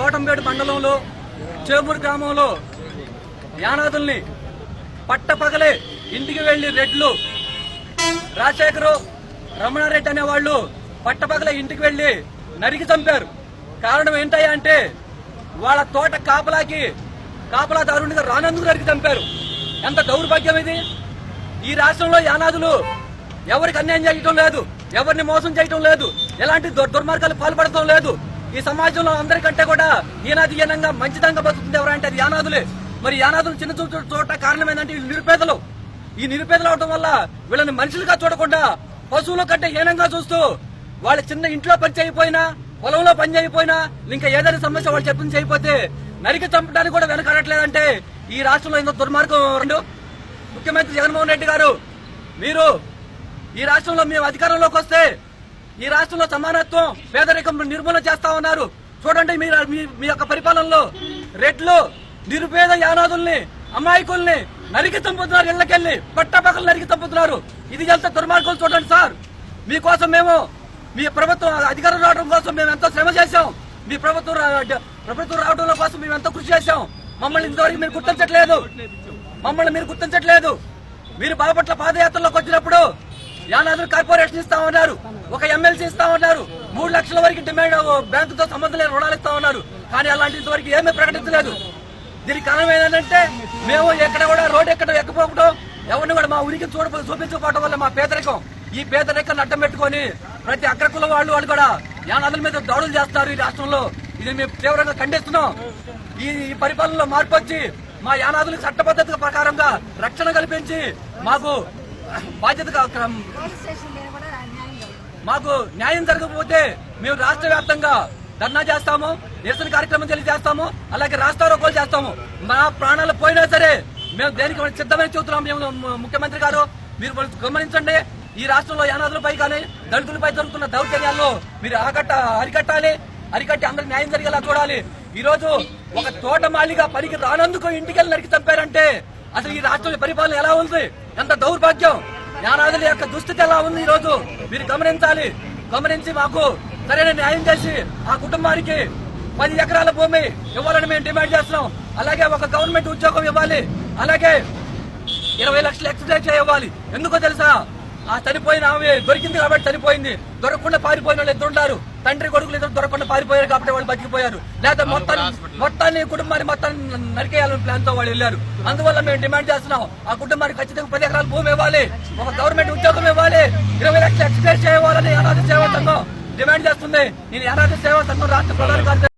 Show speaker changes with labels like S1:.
S1: కోటంపేట మండలంలో చేమూరు గ్రామంలో యానాదుల్ని పట్టపగలే ఇంటికి వెళ్ళి రెడ్లు రాజశేఖరు రమణారెడ్డి అనే వాళ్ళు పట్టపగలే ఇంటికి వెళ్ళి నరికి చంపారు. కారణం ఏంటయ్యా అంటే వాళ్ళ తోట కాపలాకి కాపలాదారునిగా రానందుకు నరికి చంపారు. ఎంత దౌర్భాగ్యం ఇది? ఈ రాష్ట్రంలో యానాదులు ఎవరికి అన్యాయం చేయటం లేదు. ఎవరిని మోసం చేయటం లేదు. ఎలాంటి దుర్మార్గాలు పాల్పడటం లేదు. ఈ సమాజంలో అందరికంటే కూడా ఈనాది ఈనంగా మంచిదంగా బతుకుతుంది ఎవరంటే అది యానాదులే. మరి యానాదులు చిన్న చూపు చూడట కారణం ఏంటంటే వీళ్ళు నిరుపేదలు. ఈ నిరుపేదలు అవడం వల్ల వీళ్ళని మనుషులుగా చూడకుండా పశువుల కంటే హీనంగా చూస్తూ వాళ్ళ చిన్న ఇంట్లో పని చేయకపోయినా పొలంలో పని చేయకపోయినా ఇంకా ఏదైనా సమస్య వాళ్ళు చెప్పింది చేయకపోతే నరికి చంపడానికి కూడా వెనకాడట్లేదంటే ఈ రాష్ట్రంలో ఇంత దుర్మార్గం రెండు ముఖ్యమంత్రి జగన్మోహన్ రెడ్డి గారు మీరు ఈ రాష్ట్రంలో మేము అధికారంలోకి వస్తే ఈ రాష్ట్రంలో సమానత్వం పేదరికం నిర్మూలన చేస్తా ఉన్నారు. చూడండి మీ మీ- మీ యొక్క పరిపాలనలో రెడ్లు నిరుపేద యానాదుల్ని అమాయకుల్ని నరికి చంపుతున్నారు ఇళ్ళకెళ్ళి పట్టపక్కలు నరికి చంపుతున్నారు ఇది ఎంత దుర్మార్గం చూడండి సార్. మీకోసం మేము మీ ప్రభుత్వం అధికారం రావడం కోసం మేము ఎంతో శ్రమ చేశాం. మీ ప్రభుత్వం ప్రభుత్వం రావడం కోసం మేము ఎంతో కృషి చేశాం. మమ్మల్ని ఇంతవరకు మీరు గుర్తించట్లేదు. మమ్మల్ని మీరు గుర్తించట్లేదు. మీరు బాపట్ల పాదయాత్రలోకి వచ్చినప్పుడు యానాదులు కార్పొరేషన్ ఇస్తా ఉన్నారు ఒక ఎమ్మెల్సీ ఇస్తా ఉన్నారు మూడు లక్షల వరకు డిమాండ్ బ్యాంకుతో సంబంధం లేని రుణాలు ఇస్తా ఉన్నారు కానీ అలాంటి ఇంతవరకు ఏమీ ప్రకటించలేదు. దీనికి కారణం ఏంటంటే మేము ఎక్కడ కూడా రోడ్డు ఎక్కడ ఎక్కపోవడం ఎవరిని కూడా మా ఉనికి చూడ చూపించకపోవడం వల్ల మా పేదరికం. ఈ పేదరికాన్ని అడ్డం పెట్టుకొని ప్రతి అగ్రకుల వాళ్ళు వాళ్ళు కూడా యానాదుల మీద దాడులు చేస్తారు ఈ రాష్ట్రంలో. ఇది మేము తీవ్రంగా ఖండిస్తున్నాం. ఈ పరిపాలనలో మార్పు వచ్చి మా యానాదులకు చట్టబద్ధత ప్రకారంగా రక్షణ కల్పించి మాకు బాధ్యతగా క్రమ- మాకు న్యాయం జరగకపోతే మేము రాష్ట్ర వ్యాప్తంగా ధర్నా చేస్తాము నిరసన కార్యక్రమం తెలియజేస్తాము అలాగే రాస్తారోకోలు చేస్తాము. మా ప్రాణాలు పోయినా సరే మేము దేనికి సిద్ధమని చెబుతున్నాం మేము ముఖ్యమంత్రి గారు. మీరు గమనించండి ఈ రాష్ట్రంలో యానాదులపై కానీ దళితులపై జరుగుతున్న దౌర్జన్యాల్లో మీరు ఆకట్ట అరికట్టాలి అరికట్టి అందరికి న్యాయం జరిగేలా చూడాలి. ఈ రోజు ఒక తోటమాలిగా పనికి రానందుకు ఇంటికెళ్ళి నరికి చంపారంటే అసలు ఈ రాష్ట్రంలో పరిపాలన ఎలా ఉంది? ఎంత దౌర్భాగ్యం? యానాదుల యొక్క దుస్థితి ఎలా ఉంది ఈ రోజు మీరు గమనించాలి. గమనించి మాకు సరైన న్యాయం చేసి ఆ కుటుంబానికి పది ఎకరాల భూమి ఇవ్వాలని మేము డిమాండ్ చేస్తున్నాం. అలాగే ఒక గవర్నమెంట్ ఉద్యోగం ఇవ్వాలి. అలాగే ఇరవై లక్షలు ఎక్స్ట్రా ఇవ్వాలి ఎందుకో తెలుసా? ఆ చనిపోయిన ఆమె దొరికింది కాబట్టి చనిపోయింది. దొరకకుండా పారిపోయిన వాళ్ళు ఎదురుంటారు తండ్రి కొడుకులు ఇద్దరు దొరకకుండా పారిపోయారు కాబట్టి వాళ్ళు బతికిపోయారు. లేదా మొత్తాన్ని మొత్తాన్ని కుటుంబాన్ని మొత్తాన్ని నరికేయాలని ప్లాన్తో వాళ్ళు వెళ్ళారు. అందువల్ల మేము డిమాండ్ చేస్తున్నాం ఆ కుటుంబానికి ఖచ్చితంగా పది ఎకరాల భూమి ఇవ్వాలి ఒక గవర్నమెంట్ ఉద్యోగం ఇవ్వాలి ఇరవై లక్షలు ఎక్స్ట్రా చేయాలని అనాథ సేవా సంఘం డిమాండ్ చేస్తుంది. నేను అనాథ సేవా సంఘం రాష్ట్ర ప్రధాన